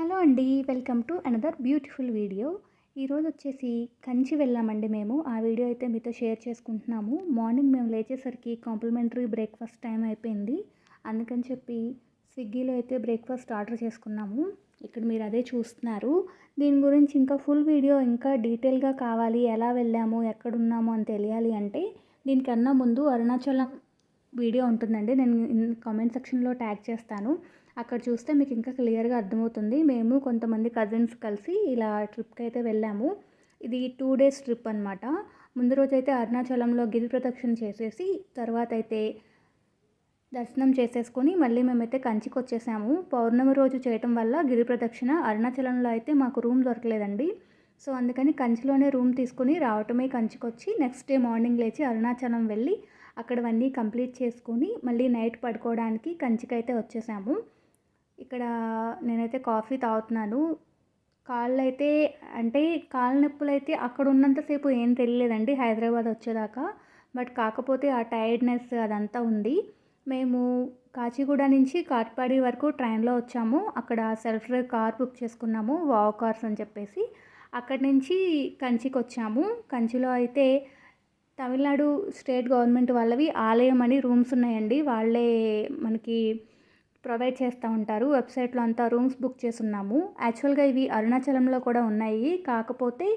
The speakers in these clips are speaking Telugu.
హలో అండి welcome to another beautiful video. ఈరోజు వచ్చేసి కంచి వెళ్ళామండి మేము. ఆ వీడియో అయితే మీతో షేర్ చేసుకుంటున్నాము. మార్నింగ్ మేము లేచేసరికి కాంప్లిమెంటరీ బ్రేక్ఫాస్ట్ టైం అయిపోయింది. అందుకని చెప్పి స్విగ్గీలో అయితే బ్రేక్ఫాస్ట్ ఆర్డర్ చేసుకున్నాము. ఇక్కడ మీరు అదే చూస్తున్నారు. దీని గురించి ఇంకా ఫుల్ వీడియో ఇంకా డీటెయిల్గా కావాలి ఎలా వెళ్ళాము ఎక్కడున్నాము అని తెలియాలి అంటే దీనికన్నా ముందు అరుణాచలం వీడియో ఉంటుందండి. నేను కామెంట్ సెక్షన్లో ట్యాగ్ చేస్తాను. అక్కడ చూస్తే మీకు ఇంకా క్లియర్గా అర్థమవుతుంది. మేము కొంతమంది కజిన్స్ కలిసి ఇలా ట్రిప్కి అయితే వెళ్ళాము. ఇది టూ డేస్ ట్రిప్ అనమాట ముందు రోజు అయితే అరుణాచలంలో గిరి ప్రదక్షిణ చేసేసి తర్వాత అయితే దర్శనం చేసేసుకొని మళ్ళీ మేమైతే కంచికి వచ్చేసాము పౌర్ణమి రోజు చేయటం వల్ల గిరి ప్రదక్షిణ అరుణాచలంలో అయితే మాకు రూమ్ దొరకలేదండి. సో అందుకని కంచిలోనే రూమ్ తీసుకుని రావటమే కంచికి వచ్చి నెక్స్ట్ డే మార్నింగ్ లేచి అరుణాచలం వెళ్ళి అక్కడవన్నీ కంప్లీట్ చేసుకొని మళ్ళీ నైట్ పడుకోవడానికి కంచికైతే వచ్చేసాము. ఇక్కడ నేనైతే కాఫీ తాగుతున్నాను. కాళ్ళు అయితే అంటే కాళ్ళ నొప్పులు అయితే అక్కడ ఉన్నంతసేపు ఏం తెలియలేదండి హైదరాబాద్ వచ్చేదాకా. బట్ కాకపోతే ఆ టైర్డ్నెస్ అదంతా ఉంది. మేము కాచిగూడ నుంచి కాట్పాడి వరకు ట్రైన్లో వచ్చాము. అక్కడ సెల్ఫ్ డ్రైవ్ కార్ బుక్ చేసుకున్నాము వావ్ కార్స్ అని చెప్పేసి. అక్కడి నుంచి కంచికి వచ్చాము. కంచిలో అయితే తమిళనాడు స్టేట్ గవర్నమెంట్ వాళ్ళవి ఆలయం అని రూమ్స్ ఉన్నాయండి. వాళ్ళే మనకి ప్రొవైడ్ చేస్తూ ఉంటారు. వెబ్సైట్లో అంతా రూమ్స్ బుక్ చేసున్నాము. యాక్చువల్గా ఇవి అరుణాచలంలో కూడా ఉన్నాయి. కాకపోతే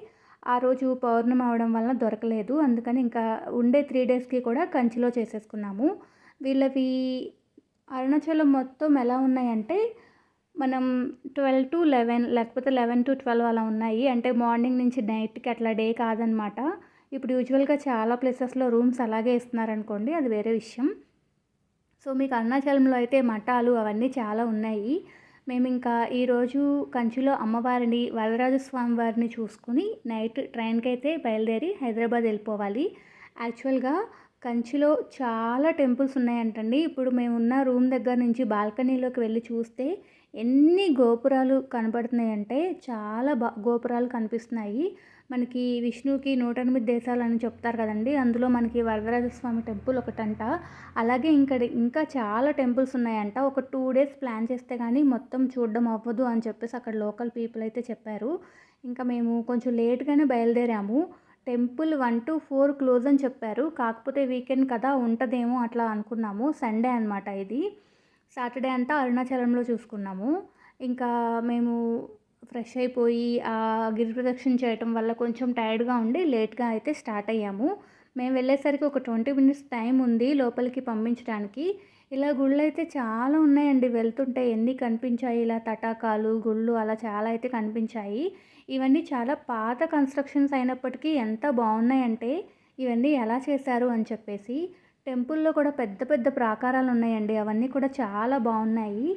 ఆ రోజు పౌర్ణమి అవడం వల్ల దొరకలేదు. అందుకని ఇంకా ఉండే త్రీ డేస్కి కూడా కంచిలో చేసేసుకున్నాము. వీళ్ళవి అరుణాచలం మొత్తం ఎలా ఉన్నాయంటే మనం ట్వెల్వ్ టు లెవెన్ లేకపోతే లెవెన్ టు ట్వెల్వ్ అలా ఉన్నాయి. అంటే మార్నింగ్ నుంచి నైట్కి అట్లా డే కాదనమాట. ఇప్పుడు యూజువల్గా చాలా ప్లేసెస్లో రూమ్స్ అలాగే ఇస్తున్నారనుకోండి అది వేరే విషయం. సో మీకు అరుణాచలంలో అయితే మఠాలు అవన్నీ చాలా ఉన్నాయి. మేము ఇంకా ఈరోజు కంచిలో అమ్మవారిని వరదరాజ స్వామి వారిని చూసుకుని నైట్ ట్రైన్కి అయితే బయలుదేరి హైదరాబాద్ వెళ్ళిపోవాలి. యాక్చువల్గా కంచిలో చాలా టెంపుల్స్ ఉన్నాయంటండి. ఇప్పుడు మేము ఉన్న రూమ్ దగ్గర నుంచి బాల్కనీలోకి వెళ్ళి చూస్తే ఎన్ని గోపురాలు కనబడుతున్నాయంటే చాలా బా గోపురాలు కనిపిస్తున్నాయి. మనకి విష్ణువుకి నూట ఎనిమిది దేశాలు అని చెప్తారు కదండి. అందులో మనకి వరదరాజ స్వామి టెంపుల్ ఒకటంట. అలాగే ఇంకా ఇంకా చాలా టెంపుల్స్ ఉన్నాయంట. ఒక టూ డేస్ ప్లాన్ చేస్తే కానీ మొత్తం చూడడం అవ్వదు అని చెప్పేసి అక్కడ లోకల్ పీపుల్ అయితే చెప్పారు. ఇంకా మేము కొంచెం లేట్గానే బయలుదేరాము. Temple one to four close అని చెప్పారు. కాకపోతే వీకెండ్ కదా ఉంటుందేమో అట్లా అనుకున్నాము. సండే అనమాట ఇది. సాటర్డే అంతా అరుణాచలంలో చూసుకున్నాము. ఇంకా మేము ఫ్రెష్ అయిపోయి ఆ గిరి ప్రదక్షిణ చేయటం వల్ల కొంచెం టైర్డ్గా ఉండి లేట్గా అయితే స్టార్ట్ అయ్యాము. మేము వెళ్ళేసరికి ఒక ట్వంటీ మినిట్స్ టైం ఉంది లోపలికి పంపించడానికి ఇలా గుళ్ళు అయితే చాలా ఉన్నాయండి. వెళ్తుంటే ఎన్ని కనిపించాయి? ఇలా తటాకాలు గుళ్ళు అలా చాలా అయితే కనిపించాయి. ఇవన్నీ చాలా పాత కన్స్ట్రక్షన్స్ అయినప్పటికీ ఎంత బాగున్నాయంటే ఇవన్నీ ఎలా చేశారు అని చెప్పేసి. టెంపుల్లో కూడా పెద్ద పెద్ద ప్రాకారాలు ఉన్నాయండి. అవన్నీ కూడా చాలా బాగున్నాయి.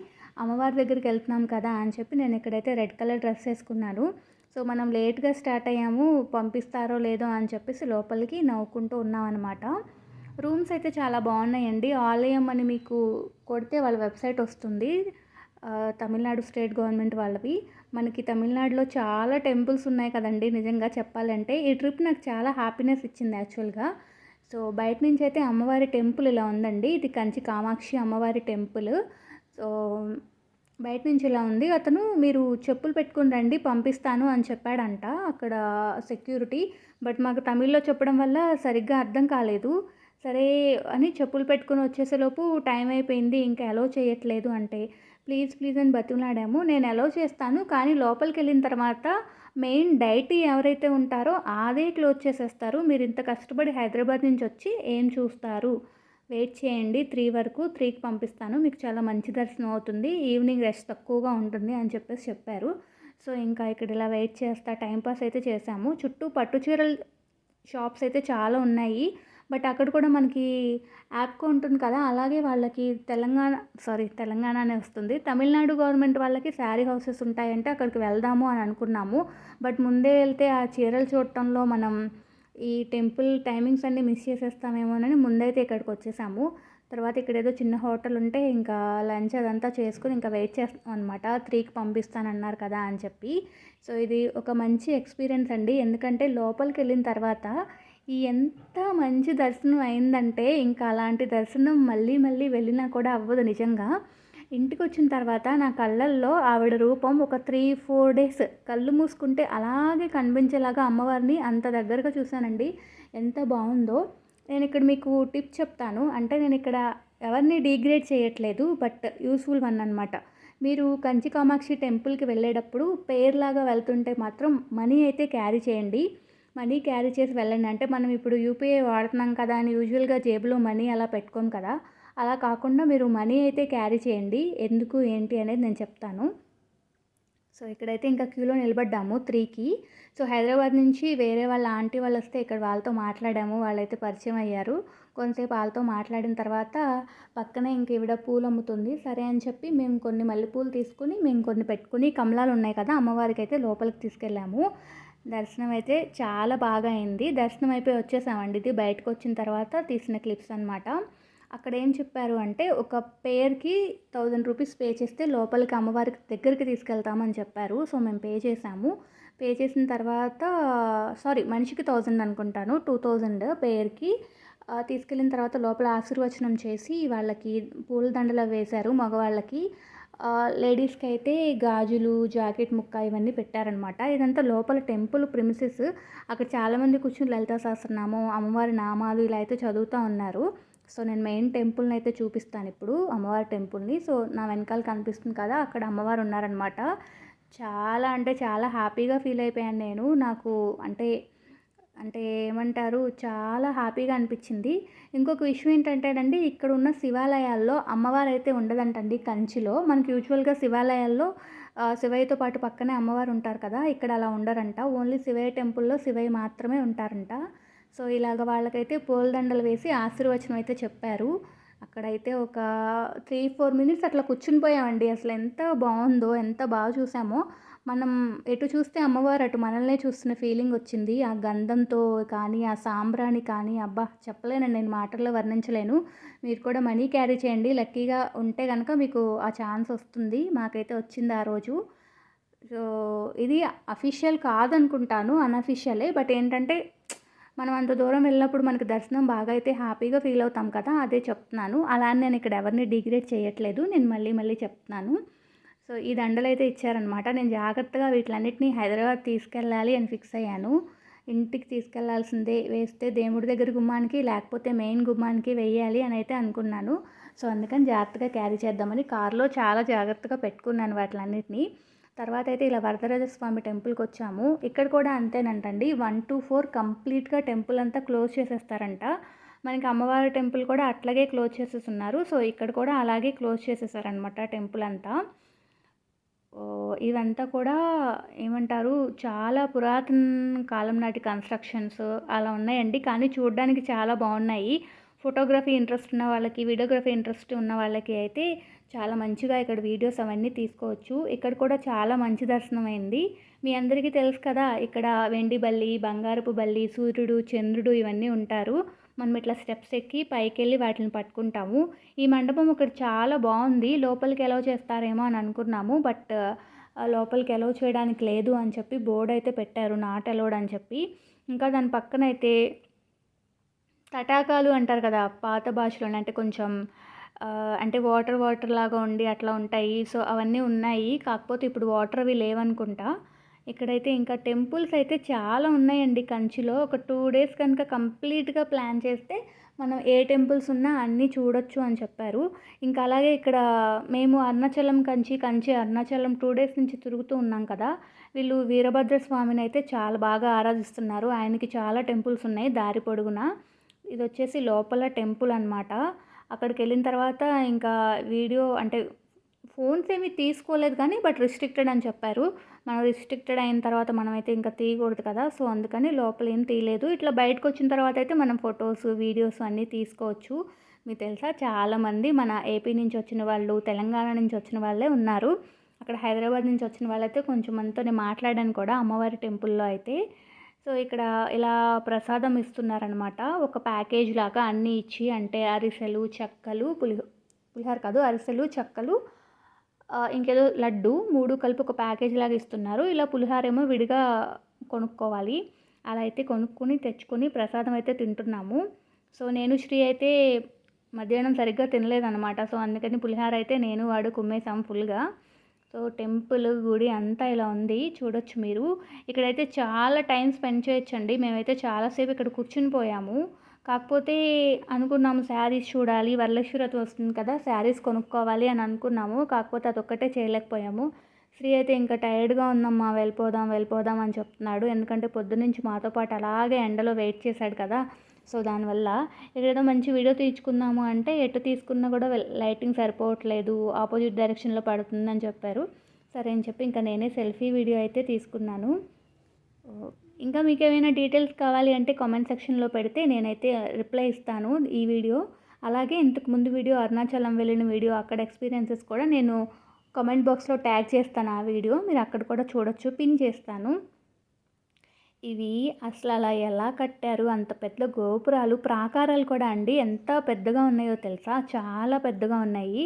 అమ్మవారి దగ్గరికి వెళ్తున్నాం కదా అని చెప్పి నేను ఇక్కడైతే రెడ్ కలర్ డ్రెస్ వేసుకున్నాను. సో మనం లేట్గా స్టార్ట్ అయ్యాము పంపిస్తారో లేదో అని చెప్పేసి లోపలికి నవ్వుకుంటూ ఉన్నాం అనమాట రూమ్స్ అయితే చాలా బాగున్నాయండి. ఆలయం అని మీకు కొడితే వాళ్ళ వెబ్సైట్ వస్తుంది. తమిళనాడు స్టేట్ గవర్నమెంట్ వాళ్ళవి. మనకి తమిళనాడులో చాలా టెంపుల్స్ ఉన్నాయి కదండి నిజంగా చెప్పాలంటే. ఈ ట్రిప్ నాకు చాలా హ్యాపీనెస్ ఇచ్చింది యాక్చువల్గా. సో బయట నుంచి అయితే అమ్మవారి టెంపుల్ ఇలా ఉందండి. ఇది కంచి కామాక్షి అమ్మవారి టెంపుల్. సో బయట నుంచి ఇలా ఉంది. అతను మీరు చెప్పులు పెట్టుకుని రండి పంపిస్తాను అని చెప్పాడంట అక్కడ సెక్యూరిటీ. బట్ మాకు తమిళ్ళో చెప్పడం వల్ల సరిగ్గా అర్థం కాలేదు. సరే అని చెప్పులు పెట్టుకుని వచ్చేసేలోపు టైం అయిపోయింది ఇంకా అలో చేయట్లేదు అంటే. ప్లీజ్ ప్లీజ్ అని బతిమలాడాము. నేను అలో చేస్తాను కానీ లోపలికి వెళ్ళిన తర్వాత మెయిన్ డైటీ ఎవరైతే ఉంటారో అదే క్లోజ్ చేసేస్తారు. మీరు ఇంత కష్టపడి హైదరాబాద్ నుంచి వచ్చి ఏం చూస్తారు? వెయిట్ చేయండి. త్రీ వరకు త్రీకి పంపిస్తాను. మీకు చాలా మంచి దర్శనం అవుతుంది. ఈవినింగ్ రెస్ట్ తక్కువగా ఉంటుంది అని చెప్పేసి చెప్పారు. సో ఇంకా ఇక్కడ ఇలా వెయిట్ చేస్తా. టైంపాస్ అయితే చేసాము చుట్టూ పట్టు చీరల షాప్స్ అయితే చాలా ఉన్నాయి. బట్ అక్కడ కూడా మనకి యాప్కో ఉంటుంది కదా. అలాగే వాళ్ళకి తెలంగాణ సారీ తెలంగాణ అనే వస్తుంది. తమిళనాడు గవర్నమెంట్ వాళ్ళకి శారీ హౌసెస్ ఉంటాయంటే అక్కడికి వెళ్దాము అని అనుకున్నాము. బట్ ముందే వెళ్తే ఆ చీరలు చూడటంలో మనం ఈ టెంపుల్ టైమింగ్స్ అన్నీ మిస్ చేసేస్తామేమోనని ముందైతే ఇక్కడికి వచ్చేసాము. తర్వాత ఇక్కడ ఏదో చిన్న హోటల్ ఉంటే ఇంకా లంచ్ అదంతా చేసుకుని ఇంకా వెయిట్ చేస్తాం అనమాట త్రీకి పంపిస్తానన్నారు కదా అని చెప్పి. సో ఇది ఒక మంచి ఎక్స్పీరియన్స్ అండి. ఎందుకంటే లోపలికి వెళ్ళిన తర్వాత ఈ ఎంత మంచి దర్శనం అయిందంటే ఇంకా అలాంటి దర్శనం మళ్ళీ మళ్ళీ వెళ్ళినా కూడా అవ్వదు నిజంగా. ఇంటికి వచ్చిన తర్వాత నా కళ్ళల్లో ఆవిడ రూపం ఒక త్రీ ఫోర్ డేస్ కళ్ళు మూసుకుంటే అలాగే కనిపించేలాగా అమ్మవారిని అంత దగ్గరగా చూశానండి. ఎంత బాగుందో. నేను ఇక్కడ మీకు టిప్ చెప్తాను. అంటే నేను ఇక్కడ ఎవరిని డిగ్రేడ్ చేయట్లేదు బట్ యూస్ఫుల్ వన్ అనమాట మీరు కంచి కామాక్షి టెంపుల్కి వెళ్ళేటప్పుడు పేర్లాగా వెళ్తుంటే మాత్రం మనీ అయితే క్యారీ చేయండి. మనీ క్యారీ చేసి వెళ్ళండి. అంటే మనం ఇప్పుడు యూపీఐ వాడుతున్నాం కదా అని యూజువల్గా జేబులో మనీ అలా పెట్టుకోం కదా. అలా కాకుండా మీరు మనీ అయితే క్యారీ చేయండి. ఎందుకు ఏంటి అనేది నేను చెప్తాను. సో ఇక్కడైతే ఇంకా క్యూలో నిలబడ్డాము త్రీకి. సో హైదరాబాద్ నుంచి వేరే వాళ్ళ ఆంటీ వాళ్ళు వస్తే ఇక్కడ వాళ్ళతో మాట్లాడాము. వాళ్ళైతే పరిచయం అయ్యారు. కొంతసేపు వాళ్ళతో మాట్లాడిన తర్వాత పక్కనే ఇంక ఈవిడ పూలు అమ్ముతుంది. సరే అని చెప్పి మేము కొన్ని మల్లెపూలు తీసుకుని మేము కొన్ని పెట్టుకుని కమలాలు ఉన్నాయి కదా అమ్మవారికి అయితే లోపలికి తీసుకెళ్ళాము. దర్శనం అయితే చాలా బాగా అయింది. దర్శనం అయిపోయి వచ్చేసామండి. ఇది బయటకు వచ్చిన తర్వాత తీసిన క్లిప్స్ అనమాట అక్కడ ఏం చెప్పారు అంటే ఒక పేర్కి థౌజండ్ రూపీస్ పే చేస్తే లోపలికి అమ్మవారికి దగ్గరికి తీసుకెళ్తామని చెప్పారు. సో మేము పే చేసాము పే చేసిన తర్వాత సారీ మనిషికి థౌజండ్ అనుకుంటాను. టూ థౌజండ్ పేర్కి. తీసుకెళ్ళిన తర్వాత లోపల ఆశీర్వచనం చేసి వాళ్ళకి పూలదండలు వేశారు మగవాళ్ళకి. లేడీస్కి అయితే గాజులు జాకెట్ ముక్క ఇవన్నీ పెట్టారనమాట. ఇదంతా లోపల టెంపుల్ ప్రిమిసెస్. అక్కడ చాలామంది కూర్చుని లలితా సహస్రనామం అమ్మవారి నామాలు ఇలా అయితే చదువుతూ ఉన్నారు. సో నేను మెయిన్ టెంపుల్ని అయితే చూపిస్తాను ఇప్పుడు అమ్మవారి టెంపుల్ని. సో నా వెనకాల కనిపిస్తుంది కదా అక్కడ అమ్మవారు ఉన్నారనమాట చాలా అంటే చాలా హ్యాపీగా ఫీల్ అయిపోయాను నేను. నాకు అంటే అంటే ఏమంటారు చాలా హ్యాపీగా అనిపించింది. ఇంకొక విషయం ఏంటంటేనండి ఇక్కడ ఉన్న శివాలయాల్లో అమ్మవారు అయితే ఉండదంటండి కంచిలో. మనకి యూజువల్గా శివాలయాల్లో శివయ్యతో పాటు పక్కనే అమ్మవారు ఉంటారు కదా ఇక్కడ అలా ఉండరంట. ఓన్లీ శివయ్య టెంపుల్లో శివయ్య మాత్రమే ఉంటారంట. సో ఇలాగ వాళ్ళకైతే పూలదండలు వేసి ఆశీర్వచనం అయితే చెప్పారు. అక్కడైతే ఒక త్రీ ఫోర్ మినిట్స్ అట్లా కూర్చుని పోయామండి. అసలు ఎంత బాగుందో ఎంత బాగా చూసామో. మనం ఎటు చూస్తే అమ్మవారు అటు మనల్నే చూస్తున్న ఫీలింగ్ వచ్చింది. ఆ గంధంతో కానీ ఆ సాంబ్రాణి కానీ అబ్బా చెప్పలేనండి. నేను మాటల్లో వర్ణించలేను. మీరు కూడా మనీ క్యారీ చేయండి. లక్కీగా ఉంటే కనుక మీకు ఆ ఛాన్స్ వస్తుంది. మాకైతే వచ్చింది ఆ రోజు. సో ఇది అఫీషియల్ కాదనుకుంటాను అన్అఫీషియలే. బట్ ఏంటంటే మనం అంత దూరం వెళ్ళినప్పుడు మనకు దర్శనం బాగా అయితే హ్యాపీగా ఫీల్ అవుతాం కదా అదే చెప్తున్నాను. అలా అని నేను ఇక్కడ ఎవరిని డిగ్రేడ్ చేయట్లేదు నేను మళ్ళీ మళ్ళీ చెప్తున్నాను. సో ఈ దండలు అయితే ఇచ్చారనమాట నేను జాగ్రత్తగా వీటిలన్నిటిని హైదరాబాద్ తీసుకెళ్ళాలి అని ఫిక్స్ అయ్యాను. ఇంటికి తీసుకెళ్ళాల్సిందే వేస్తే దేవుడి దగ్గర గుమ్మానికి లేకపోతే మెయిన్ గుమ్మానికి వెయ్యాలి అని అయితే అనుకున్నాను. సో అందుకని జాగ్రత్తగా క్యారీ చేద్దామని కార్లో చాలా జాగ్రత్తగా పెట్టుకున్నాను వాటిలన్నిటిని. తర్వాత అయితే ఇలా వరదరాజ స్వామి టెంపుల్కి వచ్చాము ఇక్కడ కూడా అంతేనంటండి. వన్ టు ఫోర్ కంప్లీట్గా టెంపుల్ అంతా క్లోజ్ చేసేస్తారంట. మనకి అమ్మవారి టెంపుల్ కూడా అట్లాగే క్లోజ్ చేసేస్తున్నారు సో ఇక్కడ కూడా అలాగే క్లోజ్ చేసేసారనమాట టెంపుల్ అంతా. ఇవంతా కూడా ఏమంటారు? చాలా పురాతన కాలం నాటి కన్స్ట్రక్షన్స్ అలా ఉన్నాయండి. కానీ చూడడానికి చాలా బాగున్నాయి. ఫోటోగ్రఫీ ఇంట్రెస్ట్ ఉన్న వాళ్ళకి వీడియోగ్రఫీ ఇంట్రెస్ట్ ఉన్న వాళ్ళకి అయితే చాలా మంచిగా ఇక్కడ వీడియోస్ అవన్నీ తీసుకోవచ్చు. ఇక్కడ కూడా చాలా మంచి దర్శనం అయింది. మీ అందరికీ తెలుసు కదా ఇక్కడ వెండి బల్లి బంగారపు బల్లి సూర్యుడు చంద్రుడు ఇవన్నీ ఉంటారు. మనం ఇట్లా స్టెప్స్ ఎక్కి పైకి వెళ్ళి వాటిని పట్టుకుంటాము. ఈ మండపం ఇక్కడ చాలా బాగుంది. లోపలికి ఎలా చేస్తారేమో అని అనుకున్నాము బట్ లోపలికి ఎలవ్ చేయడానికి లేదు అని చెప్పి బోర్డు అయితే పెట్టారు నాట్ అలౌడ్ అని చెప్పి. ఇంకా దాని పక్కన అయితే తటాకాలు అంటారు కదా పాత భాషలోనే అంటే కొంచెం అంటే వాటర్ వాటర్ లాగా ఉండి అట్లా ఉంటాయి. సో అవన్నీ ఉన్నాయి. కాకపోతే ఇప్పుడు వాటర్ అవి లేవనుకుంటా. ఇక్కడైతే ఇంకా టెంపుల్స్ అయితే చాలా ఉన్నాయండి కంచిలో. ఒక టూ డేస్ కనుక కంప్లీట్గా ప్లాన్ చేస్తే మనం ఏ టెంపుల్స్ ఉన్నా అన్నీ చూడొచ్చు అని చెప్పారు. ఇంకా అలాగే ఇక్కడ మేము అరుణాచలం కంచి కంచి అరుణాచలం టూ డేస్ నుంచి తిరుగుతూ ఉన్నాం కదా. వీళ్ళు వీరభద్ర స్వామిని అయితే చాలా బాగా ఆరాధిస్తున్నారు. ఆయనకి చాలా టెంపుల్స్ ఉన్నాయి దారి పొడుగున. ఇది వచ్చేసి లోపల టెంపుల్ అనమాట అక్కడికి వెళ్ళిన తర్వాత ఇంకా వీడియో అంటే ఫోన్స్ ఏమీ తీసుకోలేదు కానీ బట్ రిస్ట్రిక్టెడ్ అని చెప్పారు. మనం రిస్ట్రిక్టెడ్ అయిన తర్వాత మనమైతే ఇంకా తీయకూడదు కదా. సో అందుకని లోపల ఏం తీయలేదు. ఇట్లా బయటకు వచ్చిన తర్వాత అయితే మనం ఫొటోస్ వీడియోస్ అన్నీ తీసుకోవచ్చు. మీకు తెలుసా? చాలామంది మన ఏపీ నుంచి వచ్చిన వాళ్ళు తెలంగాణ నుంచి వచ్చిన వాళ్ళే ఉన్నారు. అక్కడ హైదరాబాద్ నుంచి వచ్చిన వాళ్ళైతే కొంచెం మనతో నేను మాట్లాడాను కూడా అమ్మవారి టెంపుల్లో అయితే. సో ఇక్కడ ఇలా ప్రసాదం ఇస్తున్నారనమాట. ఒక ప్యాకేజ్ లాగా అన్నీ ఇచ్చి అంటే అరిసెలు చెక్కలు పులిహో పులిహోర కాదు అరిసెలు చెక్కలు ఇంకేదో లడ్డు మూడు కలిపి ఒక ప్యాకేజ్ లాగా ఇస్తున్నారు. ఇలా పులిహోర ఏమో విడిగా కొనుక్కోవాలి. అలా అయితే కొనుక్కొని తెచ్చుకొని ప్రసాదం అయితే తింటున్నాము. సో నేను శ్రీ అయితే మధ్యాహ్నం సరిగ్గా తినలేదన్నమాట సో అందుకని పులిహార అయితే నేను వాడు కుమ్మేసాం ఫుల్గా. సో టెంపుల్ గుడి అంతా ఇలా ఉంది. చూడొచ్చు మీరు. ఇక్కడైతే చాలా టైం స్పెండ్ చేయొచ్చండి. మేమైతే చాలాసేపు ఇక్కడ కూర్చుని పోయాము. కాకపోతే అనుకున్నాము శారీస్ చూడాలి వరలక్ష్మీరథం వస్తుంది కదా శారీస్ కొనుక్కోవాలి అని అనుకున్నాము. కాకపోతే అది ఒక్కటే చేయలేకపోయాము. శ్రీ అయితే ఇంకా టైర్డ్గా ఉందమ్మా వెళ్ళిపోదాం వెళ్ళిపోదాం అని చెప్తున్నాడు. ఎందుకంటే పొద్దునుంచి మాతో పాటు అలాగే ఎండలో వెయిట్ చేశాడు కదా. సో దానివల్ల ఏదో మంచి వీడియో తీసుకుందాము అంటే ఎటు తీసుకున్నా కూడా లైటింగ్ సరిపోవట్లేదు ఆపోజిట్ డైరెక్షన్లో పడుతుందని చెప్పారు. సరే అని చెప్పి ఇంకా నేనే సెల్ఫీ వీడియో అయితే తీసుకున్నాను. ఇంకా మీకు ఏమైనా డీటెయిల్స్ కావాలి అంటే కామెంట్ సెక్షన్లో పెడితే నేనైతే రిప్లై ఇస్తాను ఈ వీడియో. అలాగే ఇంతకు ముందు వీడియో అరుణాచలం వెళ్ళిన వీడియో అక్కడ ఎక్స్పీరియన్సెస్ కూడా నేను కామెంట్ బాక్స్లో ట్యాగ్ చేస్తాను ఆ వీడియో. మీరు అక్కడ కూడా చూడొచ్చు పిన్ చేస్తాను. ఇవి అసలు అలా ఎలా కట్టారు? అంత పెద్ద గోపురాలు ప్రాకారాలు కూడా అండి. ఎంత పెద్దగా ఉన్నాయో తెలుసా? చాలా పెద్దగా ఉన్నాయి.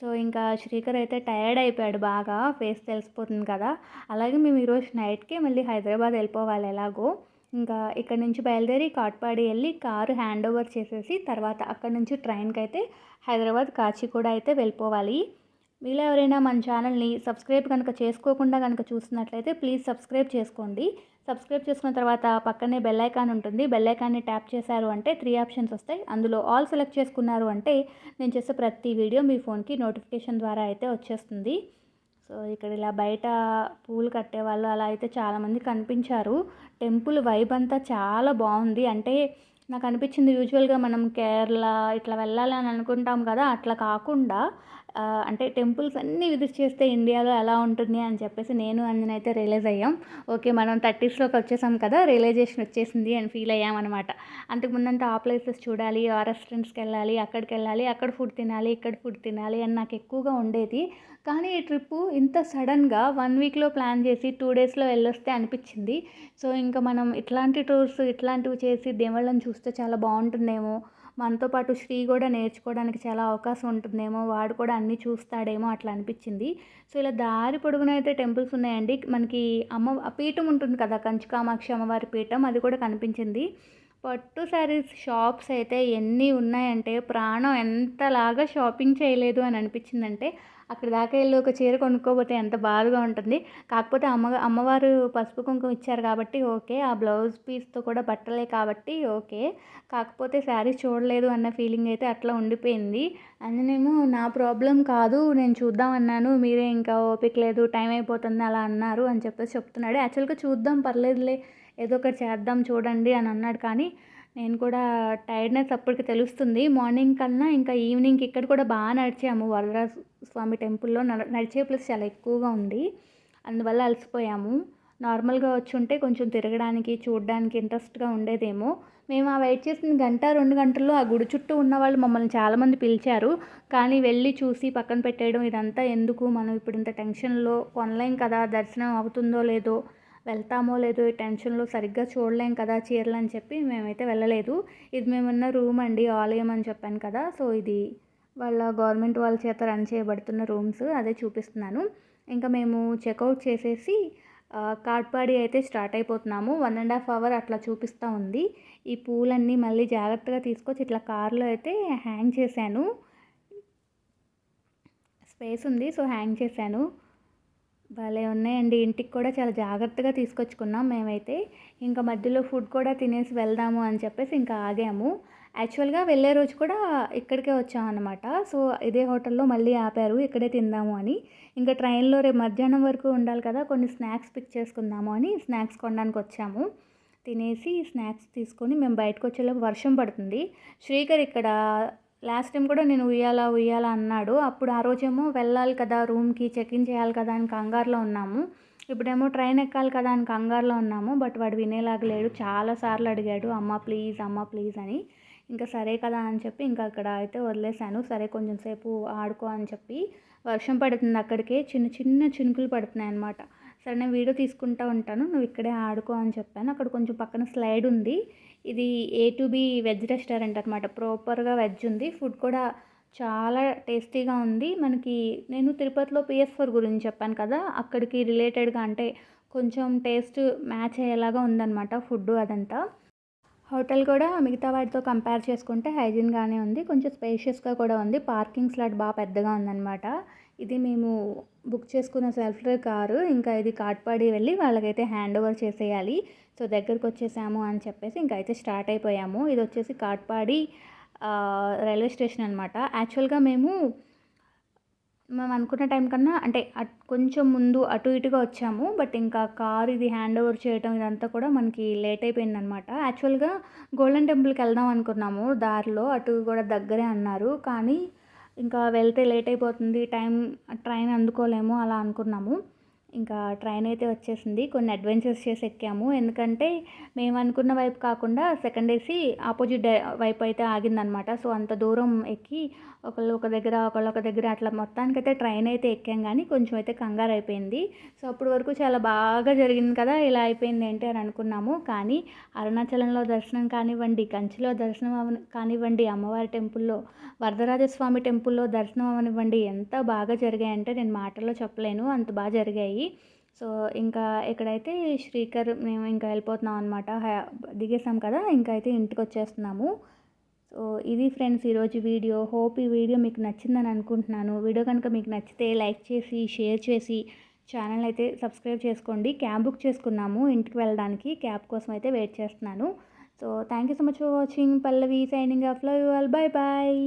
సో ఇంకా శ్రీకర్ అయితే టయర్డ్ అయిపోయాడు బాగా. ఫేస్ తెలిసిపోతుంది కదా. అలాగే మేము ఈరోజు నైట్కే మళ్ళీ హైదరాబాద్ వెళ్ళిపోవాలి ఎలాగో. ఇంకా ఇక్కడ నుంచి బయలుదేరి కాట్పాడి వెళ్ళి కారు హ్యాండ్ ఓవర్ చేసేసి తర్వాత అక్కడ నుంచి ట్రైన్కి అయితే హైదరాబాద్ కాచిగూడ అయితే వెళ్ళిపోవాలి. మీలో ఎవరైనా మన ఛానల్ని సబ్స్క్రైబ్ కనుక చేసుకోకుండా కనుక చూస్తున్నట్లయితే ప్లీజ్ సబ్స్క్రైబ్ చేసుకోండి. సబ్స్క్రైబ్ చేసుకున్న తర్వాత పక్కనే బెల్ ఐకాన్ ఉంటుంది. బెల్ ఐకాన్ని ట్యాప్ చేశారు అంటే త్రీ ఆప్షన్స్ వస్తాయి. అందులో ఆల్ సెలెక్ట్ చేసుకున్నారు అంటే నేను చేసే ప్రతి వీడియో మీ ఫోన్కి నోటిఫికేషన్ ద్వారా అయితే వచ్చేస్తుంది. సో ఇక్కడ ఇలా బయట పూలు కట్టేవాళ్ళు అలా అయితే చాలామంది కనిపించారు. టెంపుల్ వైబ్ అంతా చాలా బాగుంది. అంటే నాకు అనిపించింది యూజువల్గా మనం కేరళ ఇట్లా వెళ్ళాలని అనుకుంటాం కదా అట్లా కాకుండా అంటే టెంపుల్స్ అన్నీ విజిట్ చేస్తే ఇండియాలో ఎలా ఉంటుంది అని చెప్పేసి నేను అందునైతే అయితే రియలైజ్ అయ్యాం. ఓకే మనం థర్టీస్లోకి వచ్చేసాం కదా రియలైజేషన్ వచ్చేసింది అని ఫీల్ అయ్యాం అనమాట అంతకుముందంతా ఆ ప్లేసెస్ చూడాలి ఆ రెస్టారెంట్స్కి వెళ్ళాలి అక్కడికి వెళ్ళాలి అక్కడ ఫుడ్ తినాలి ఇక్కడ ఫుడ్ తినాలి అని నాకు ఎక్కువగా ఉండేది. కానీ ఈ ట్రిప్పు ఇంత సడన్గా వన్ వీక్లో ప్లాన్ చేసి టూ డేస్లో వెళ్ళొస్తే అనిపించింది. సో ఇంకా మనం ఇట్లాంటి టూర్స్ ఇట్లాంటివి చేసి దేవుళ్ళని చూస్తే చాలా బాగుంటుందేమో మనతో పాటు శ్రీ కూడా నేర్చుకోవడానికి చాలా అవకాశం ఉంటుందేమో వాడు కూడా అన్నీ చూస్తాడేమో అట్లా అనిపించింది. సో ఇలా దారి పొడుగున అయితే టెంపుల్స్ ఉన్నాయండి. మనకి అమ్మ పీఠం ఉంటుంది కదా కంచి కామాక్షి అమ్మవారి పీఠం అది కూడా కనిపించింది. పట్టు శారీస్ షాప్స్ అయితే ఎన్ని ఉన్నాయంటే ప్రాణం ఎంతలాగా షాపింగ్ చేయలేదు అని అనిపించిందంటే అక్కడ దాకా వెళ్ళి ఒక చీర కొనుక్కోపోతే ఎంత బాధగా ఉంటుంది. కాకపోతే అమ్మ అమ్మవారు పసుపు కుంకుమ ఇచ్చారు కాబట్టి ఓకే ఆ బ్లౌజ్ పీస్తో కూడా బట్టలే కాబట్టి ఓకే. కాకపోతే శారీ చూడలేదు అన్న ఫీలింగ్ అయితే అట్లా ఉండిపోయింది. అందునేమో నా ప్రాబ్లం కాదు నేను చూద్దాం అన్నాను మీరే ఇంకా ఓపిక లేదు టైం అయిపోతుంది అలా అన్నారు అని చెప్పేసి చెప్తున్నాడు. యాక్చువల్గా చూద్దాం పర్లేదులే ఏదో ఒకటి చేద్దాం చూడండి అని అన్నాడు. కానీ నేను కూడా టైర్డ్నెస్ అప్పటికి తెలుస్తుంది. మార్నింగ్ కన్నా ఇంకా ఈవినింగ్ ఇక్కడ కూడా బాగా నడిచాము. వరదరాజ స్వామి టెంపుల్లో నడిచే ప్లేస్ చాలా ఎక్కువగా ఉంది. అందువల్ల అలసిపోయాము. నార్మల్గా వచ్చి ఉంటే కొంచెం తిరగడానికి చూడడానికి ఇంట్రెస్ట్గా ఉండేదేమో. మేము ఆ వెయిట్ చేసిన గంట రెండు గంటల్లో ఆ గుడి చుట్టూ ఉన్న వాళ్ళు మమ్మల్ని చాలామంది పిలిచారు. కానీ వెళ్ళి చూసి పక్కన పెట్టేయడం ఇదంతా ఎందుకు? మనం ఇప్పుడు ఇంత టెన్షన్లో కొనలేం కదా దర్శనం అవుతుందో లేదో వెళ్తామో లేదో ఈ టెన్షన్లో సరిగ్గా చూడలేం కదా చీరలు అని చెప్పి మేమైతే వెళ్ళలేదు. ఇది మేమున్న రూమ్ అండి ఆలయం అని చెప్పాను కదా. సో ఇది వాళ్ళ గవర్నమెంట్ వాళ్ళ చేత రన్ చేయబడుతున్న రూమ్స్ అదే చూపిస్తున్నాను. ఇంకా మేము చెక్అవుట్ చేసేసి కాట్పాడి అయితే స్టార్ట్ అయిపోతున్నాము. వన్ అండ్ హాఫ్ అవర్ అట్లా చూపిస్తూ ఉంది. ఈ పూలన్నీ మళ్ళీ జాగ్రత్తగా తీసుకొచ్చి ఇట్లా కార్లో అయితే హ్యాంగ్ చేశాను. స్పేస్ ఉంది సో హ్యాంగ్ చేశాను. భలే ఉన్నాయండి. ఇంటికి కూడా చాలా జాగ్రత్తగా తీసుకొచ్చుకున్నాం మేమైతే. ఇంకా మధ్యలో ఫుడ్ కూడా తినేసి వెళ్దాము అని చెప్పేసి ఇంకా ఆగాము. యాక్చువల్గా వెళ్ళే రోజు కూడా ఇక్కడికే వచ్చాం అనమాట సో ఇదే హోటల్లో మళ్ళీ ఆపారు. ఇక్కడే తిందాము అని. ఇంకా ట్రైన్లో రేపు మధ్యాహ్నం వరకు ఉండాలి కదా కొన్ని స్నాక్స్ పిక్ చేసుకుందాము అని స్నాక్స్ కొనడానికి వచ్చాము. తినేసి స్నాక్స్ తీసుకొని మేము బయటకు వచ్చేలోపు వర్షం పడుతుంది. శ్రీకర్ ఇక్కడ లాస్ట్ టైం కూడా నేను ఉయ్యాలా ఉయ్యాలా అన్నాడు. అప్పుడు ఆ రోజేమో వెళ్ళాలి కదా రూమ్కి చెక్ ఇన్ చేయాలి కదా అని కంగారులో ఉన్నాము. ఇప్పుడేమో ట్రైన్ ఎక్కాలి కదా అని కంగారులో ఉన్నాము. బట్ వాడు వినేలాగా లేడు. చాలాసార్లు అడిగాడు అమ్మ ప్లీజ్ అమ్మ ప్లీజ్ అని. ఇంకా సరే కదా అని చెప్పి ఇంకా అక్కడ అయితే వదిలేశాను. సరే కొంచెం సేపు ఆడుకో అని చెప్పి వర్షం పడుతుంది అక్కడికే. చిన్న చిన్న చినుకులు పడుతున్నాయి అనమాట సరే నేను వీడియో తీసుకుంటూ ఉంటాను. నువ్వు ఇక్కడే ఆడుకో అని చెప్పాను. అక్కడ కొంచెం పక్కన స్లైడ్ ఉంది. ఇది A to B veg restaurant అనమాట ప్రాపర్గా వెజ్ ఉంది. ఫుడ్ కూడా చాలా టేస్టీగా ఉంది. మనకి నేను తిరుపతిలో పిఎస్ ఫోర్ గురించి చెప్పాను కదా అక్కడికి రిలేటెడ్గా అంటే కొంచెం టేస్ట్ మ్యాచ్ అయ్యేలాగా ఉందన్నమాట ఫుడ్ అదంతా. హోటల్ కూడా మిగతా వాటితో కంపేర్ చేసుకుంటే హైజీన్గానే ఉంది. కొంచెం స్పేషియస్గా కూడా ఉంది. పార్కింగ్ స్లాట్ బాగా పెద్దగా ఉందన్నమాట. ఇది మేము బుక్ చేసుకున్న సెల్ఫ్ కారు ఇంకా ఇది కాట్పాడి వెళ్ళి వాళ్ళకైతే హ్యాండ్ ఓవర్ చేసేయాలి. సో దగ్గరకు వచ్చేసాము అని చెప్పేసి ఇంకా అయితే స్టార్ట్ అయిపోయాము. ఇది వచ్చేసి కాట్పాడి రైల్వే స్టేషన్ అనమాట యాక్చువల్గా మేము మేము అనుకున్న టైం కన్నా అంటే అట్ కొంచెం ముందు అటు ఇటుగా వచ్చాము. బట్ ఇంకా కార్ ఇది హ్యాండ్ ఓవర్ చేయడం ఇదంతా కూడా మనకి లేట్ అయిపోయింది అనమాట యాక్చువల్గా గోల్డెన్ టెంపుల్కి వెళ్దాం అనుకున్నాము. దారిలో అటు కూడా దగ్గరే అన్నారు. కానీ ఇంకా వెళ్తే లేట్ అయిపోతుంది టైం ట్రైన్ అందుకోలేము అలా అనుకున్నాము. ఇంకా ట్రైన్ అయితే వచ్చేసింది. కొన్ని అడ్వెంచర్స్ చేసి ఎక్కాము. ఎందుకంటే మేము అనుకున్న వైపు కాకుండా సెకండ్ ఏసీ ఆపోజిట్ వైపు అయితే ఆగిందనమాట. సో అంత దూరం ఎక్కి ఒకళ్ళు ఒక దగ్గర ఒకళ్ళు ఒక దగ్గర అట్లా మొత్తానికైతే ట్రైన్ అయితే ఎక్కాం కానీ కొంచెం అయితే కంగారు అయిపోయింది. సో అప్పటి వరకు చాలా బాగా జరిగింది కదా ఇలా అయిపోయింది ఏంటి అని అనుకున్నాము. కానీ అరుణాచలంలో దర్శనం కానివ్వండి కంచిలో దర్శనం అవ కానివ్వండి అమ్మవారి టెంపుల్లో వరదరాజస్వామి టెంపుల్లో దర్శనం అవనివ్వండి ఎంత బాగా జరిగాయంటే నేను మాటల్లో చెప్పలేను. అంత బాగా జరిగాయి. సో ఇంకా ఇక్కడైతే శ్రీకర్ మేము ఇంకా వెళ్ళిపోతున్నాం అనమాట దిగేసాం కదా ఇంకా అయితే ఇంటికి వచ్చేస్తున్నాము. సో ఇది ఫ్రెండ్స్ ఈరోజు వీడియో. హోప్ ఈ వీడియో మీకు నచ్చిందని అనుకుంటున్నాను. వీడియో కనుక మీకు నచ్చితే లైక్ చేసి షేర్ చేసి ఛానల్ అయితే సబ్స్క్రైబ్ చేసుకోండి. క్యాబ్ బుక్ చేసుకున్నాము ఇంటికి వెళ్ళడానికి. క్యాబ్ కోసం అయితే వెయిట్ చేస్తున్నాను. So thank you so much for watching. Pallavi signing off love you all. Bye bye